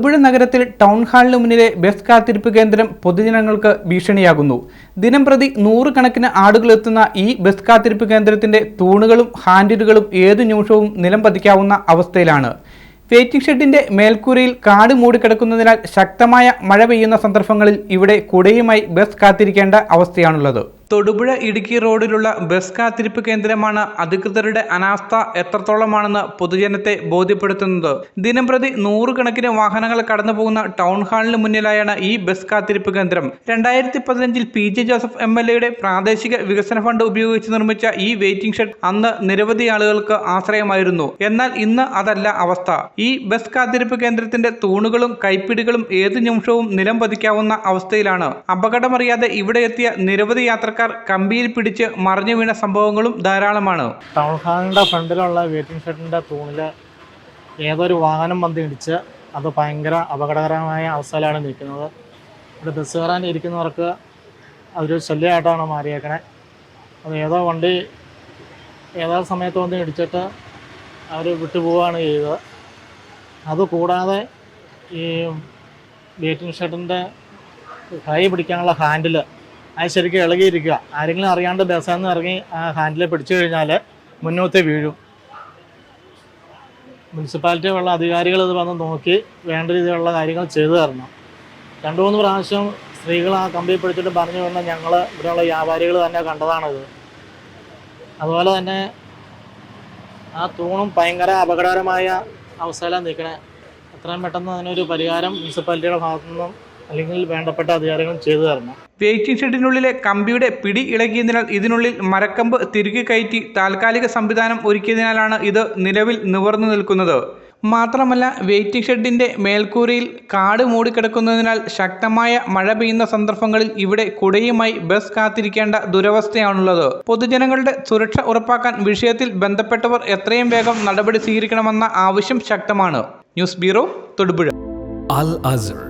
തൊടുപുഴ നഗരത്തിൽ ടൗൺ ഹാളിന് മുന്നിലെ ബസ് കാത്തിരിപ്പ് കേന്ദ്രം പൊതുജനങ്ങൾക്ക് ഭീഷണിയാകുന്നു. ദിനം പ്രതി നൂറുകണക്കിന് എത്തുന്ന ഈ ബസ് കാത്തിരിപ്പ് കേന്ദ്രത്തിന്റെ തൂണുകളും ഹാൻഡിലുകളും ഏതു നിമിഷവും നിലം പതിക്കാവുന്ന അവസ്ഥയിലാണ്. വെയിറ്റിംഗ് ഷെഡിന്റെ മേൽക്കൂരയിൽ കാട് മൂടിക്കിടക്കുന്നതിനാൽ ശക്തമായ മഴ പെയ്യുന്ന സന്ദർഭങ്ങളിൽ ഇവിടെ കുടയുമായി ബസ് കാത്തിരിക്കേണ്ട അവസ്ഥയാണുള്ളത്. തൊടുപുഴ ഇടുക്കി റോഡിലുള്ള ബസ് കാത്തിരിപ്പ് കേന്ദ്രമാണ് അധികൃതരുടെ അനാസ്ഥ എത്രത്തോളമാണെന്ന് പൊതുജനത്തെ ബോധ്യപ്പെടുത്തുന്നത്. ദിനംപ്രതി നൂറുകണക്കിന് വാഹനങ്ങൾ കടന്നു പോകുന്ന ടൗൺ ഹാളിന് മുന്നിലായാണ് ഈ ബസ് കാത്തിരിപ്പ് കേന്ദ്രം. രണ്ടായിരത്തി പതിനഞ്ചിൽ P J Joseph M L എയുടെ പ്രാദേശിക വികസന ഫണ്ട് ഉപയോഗിച്ച് നിർമ്മിച്ച ഈ വെയിറ്റിംഗ് ഷെഡ് അന്ന് നിരവധി ആളുകൾക്ക് ആശ്രയമായിരുന്നു. എന്നാൽ ഇന്ന് അതല്ല അവസ്ഥ. ഈ ബസ് കാത്തിരിപ്പ് കേന്ദ്രത്തിന്റെ തൂണുകളും കൈപ്പിടികളും ഏത് നിമിഷവും നിലം പതിക്കാവുന്ന അവസ്ഥയിലാണ്. അപകടമറിയാതെ ഇവിടെ എത്തിയ നിരവധി യാത്രക്കാർ കമ്പിയിൽ പിടിച്ച് മറിഞ്ഞു വീണ സംഭവങ്ങളും ധാരാളമാണ്. ടൗൺ ഫ്രണ്ടിലുള്ള വെയിറ്റിംഗ് ഷെഡിന്റെ തൂണിൽ ഏതൊരു വാഹനം വന്ന് ഇടിച്ച് അത് ഭയങ്കര അപകടകരമായ അവസ്ഥയിലാണ് നിൽക്കുന്നത്. ഇവിടെ ബസ് കയറാൻ ഇരിക്കുന്നവർക്ക് അതൊരു ശല്യമായിട്ടാണ് മാറിയേക്കണേ. അത് ഏതോ വണ്ടി ഏതോ സമയത്ത് വന്ന് ഇടിച്ചിട്ട് അവർ വിട്ടുപോവുകയാണ് ചെയ്തത്. അതുകൂടാതെ ഈ വെയിറ്റിംഗ് ഷെഡിന്റെ കൈ പിടിക്കാനുള്ള ഹാൻഡിൽ അത് ശരിക്കും ഇളകിയിരിക്കുക. ആരെങ്കിലും അറിയാണ്ട് ബസ്സിൽ ഇറങ്ങി ആ ഹാൻഡിൽ പിടിച്ചു കഴിഞ്ഞാൽ മുന്നോട്ട് വീഴും. മുനിസിപ്പാലിറ്റി ഉള്ള അധികാരികൾ ഇത് വന്ന് നോക്കി വേണ്ട രീതിയിലുള്ള കാര്യങ്ങൾ ചെയ്തു തരണം. രണ്ടു മൂന്ന് പ്രാവശ്യം സ്ത്രീകൾ ആ കമ്പി പിടിച്ചിട്ട് പറഞ്ഞു വന്ന ഞങ്ങൾ ഇവിടെയുള്ള വ്യാപാരികൾ തന്നെ കണ്ടതാണിത്. അതുപോലെ തന്നെ ആ തൂണും ഭയങ്കര അപകടകരമായ അവസ്ഥയിലാണ് നിൽക്കണേ. എത്രയും പെട്ടെന്ന് അതിനൊരു പരിഹാരം മുനിസിപ്പാലിറ്റിയുടെ ഭാഗത്തു നിന്നും അല്ലെങ്കിൽ വേണ്ടപ്പെട്ട അധികാരങ്ങൾ ചെയ്തു തരണം. വെയിറ്റിംഗ് ഷെഡിനുള്ളിലെ കമ്പിയുടെ പിടി ഇളകിയതിനാൽ ഇതിനുള്ളിൽ മരക്കമ്പ് തിരികെ കയറ്റി താൽക്കാലിക സംവിധാനം ഒരുക്കിയതിനാലാണ് ഇത് നിലവിൽ നിവർന്നു നിൽക്കുന്നത്. മാത്രമല്ല വെയിറ്റിംഗ് ഷെഡിന്റെ മേൽക്കൂരയിൽ കാട് മൂടിക്കിടക്കുന്നതിനാൽ ശക്തമായ മഴ പെയ്യുന്ന സന്ദർഭങ്ങളിൽ ഇവിടെ കുടയുമായി ബസ് കാത്തിരിക്കേണ്ട ദുരവസ്ഥയാണുള്ളത്. പൊതുജനങ്ങളുടെ സുരക്ഷ ഉറപ്പാക്കാൻ വിഷയത്തിൽ ബന്ധപ്പെട്ടവർ എത്രയും വേഗം നടപടി സ്വീകരിക്കണമെന്ന ആവശ്യം ശക്തമാണ്. News bureau Thodupuzha. Al Azhar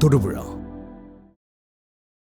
都着不让。